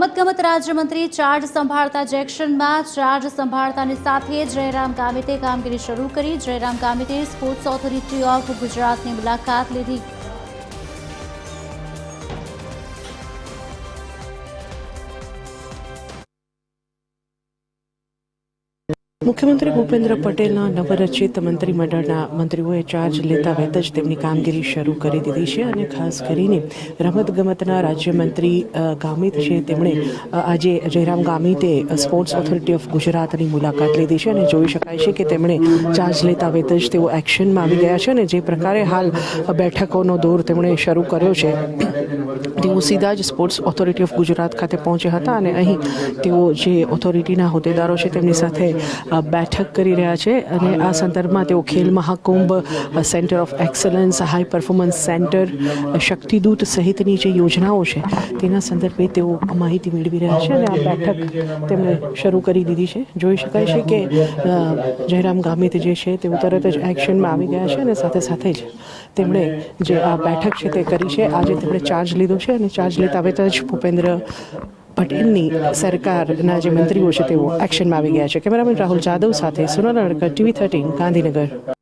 રમતગમત રાજ્યમંત્રી ચાર્જ સંભાળતા જેક્શનમાં ચાર્જ સંભાળતાની સાથે જયરામ ગામિતે કામગીરી શરૂ કરી. જયરામ ગામિતે સ્પોર્ટ્સ ઓથોરિટી ઓફ ગુજરાતની મુલાકાત લીધી. મુખ્યમંત્રી ભૂપેન્દ્ર પટેલના નવરચિત મંત્રીમંડળના મંત્રીઓએ ચાર્જ લેતા વેત જ તેમની કામગીરી શરૂ કરી દીધી છે અને ખાસ કરીને રમતગમતના રાજ્યમંત્રી ગામિત છે તેમણે આજે જયરામ ગામિતે સ્પોર્ટ્સ ઓથોરિટી ઓફ ગુજરાતની મુલાકાત લીધી છે અને જોઈ શકાય છે કે તેમણે ચાર્જ લેતા વેત જ તેઓ એક્શનમાં આવી ગયા છે અને જે પ્રકારે હાલ બેઠકોનો દોર તેમણે શરૂ કર્યો છે. સીધા જ સ્પોર્ટ્સ ઓથોરિટી ઓફ ગુજરાત ખાતે પહોંચ્યા હતા અને અહીં તેઓ જે ઓથોરિટીના હોદ્દેદારો છે તેમની સાથે બેઠક કરી રહ્યા છે અને આ સંદર્ભમાં તેઓ Khel Mahakumbh centre of excellence high performance centre Shaktidoot સહિતની જે યોજનાઓ છે તેના સંદર્ભે તેઓ માહિતી મેળવી રહ્યા છે અને આ બેઠક તેમણે શરૂ કરી દીધી છે. જોઈ શકાય છે કે જયરામ ગામિત જે છે તેઓ તરત જ એક્શનમાં આવી ગયા છે અને સાથે સાથે જ તેમણે જે આ બેઠક છે તે કરી છે. આજે તેમણે ચાર્જ લીધો છે અને ચાર્જ લેતા વેત જ ભૂપેન્દ્ર પટેલની સરકારના જે મંત્રીઓ છે તેઓ એક્શનમાં આવી ગયા છે. કેમેરામેન રાહુલ જાદવ સાથે સુનલ અડકર ટીવી થર્ટીન ગાંધીનગર.